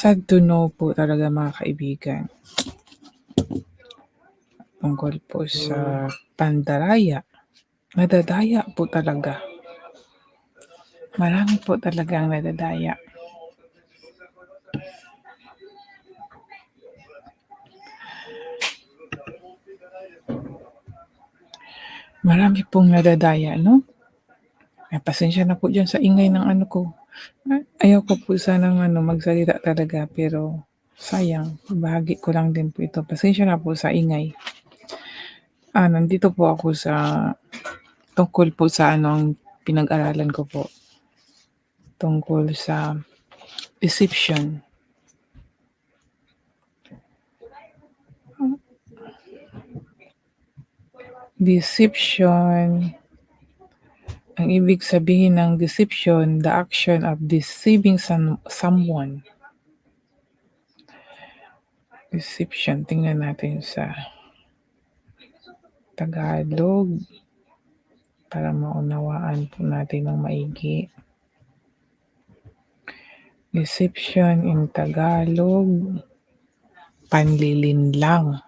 Sad to know po talaga mga kaibigan. Tungkol po sa pandaraya. Nadadaya po talaga. Marami po talagang nadadaya. Marami pong nadadaya, no? Eh, pasensya na po dyan sa ingay ng ano ko. A- Ayaw ko po sanang ano, magsalita talaga, pero sayang, bahagi ko lang din po ito. Pasensya na po sa ingay. Ah, nandito po ako sa tungkol po sa anong pinag-aralan ko po. Tungkol sa deception. Deception. Ang ibig sabihin ng deception, the action of deceiving some, someone. Deception. Tingnan natin sa Tagalog para maunawaan po natin ng maigi. Deception in Tagalog, panlilinlang.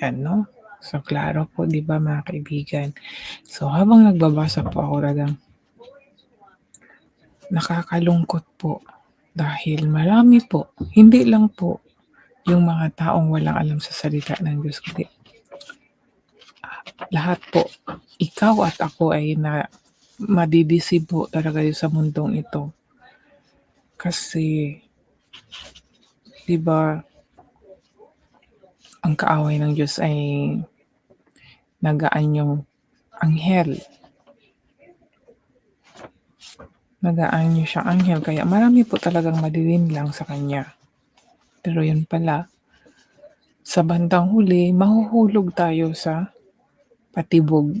Yan, no? So, klaro po, di ba mga kaibigan? So, habang nagbabasa po ako ragang, nakakalungkot po dahil marami po, hindi lang po yung mga taong walang alam sa salita ng Diyos, kundi lahat po, ikaw at ako ay na madidisi po talaga sa mundong ito. Kasi, di ba, ang kaaway ng Diyos ay nagaan yung anghel. Nagaan niyo siya anghel. Kaya marami po talagang madilim lang sa kanya. Pero yun pala, sa bandang huli, mahuhulog tayo sa patibog.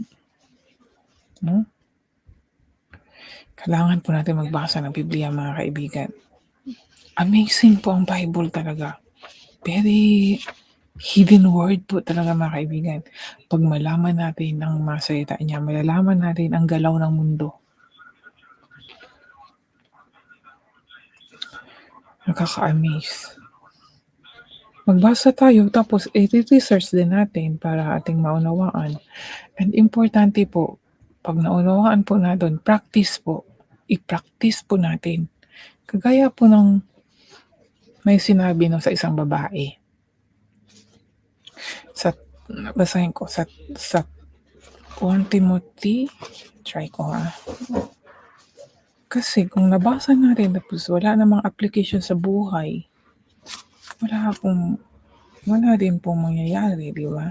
No? Kailangan po natin magbasa ng Biblia mga kaibigan. Amazing po ang Bible talaga. Very hidden word po talaga mga kaibigan. Pag malaman natin ang mga salita niya, malalaman natin ang galaw ng mundo. Nakaka-amaze. Magbasa tayo tapos i-research din natin para ating maunawaan. And importante po, pag naunawaan po natin, practice po. I-practice po natin. Kagaya po ng may sinabi no sa isang babae. Sa basahin ko sa sa 1 Timothy, try ko ha. Kasi kung nabasa natin tapos wala namang application sa buhay, wala akong wala din pong mangyayari, di ba?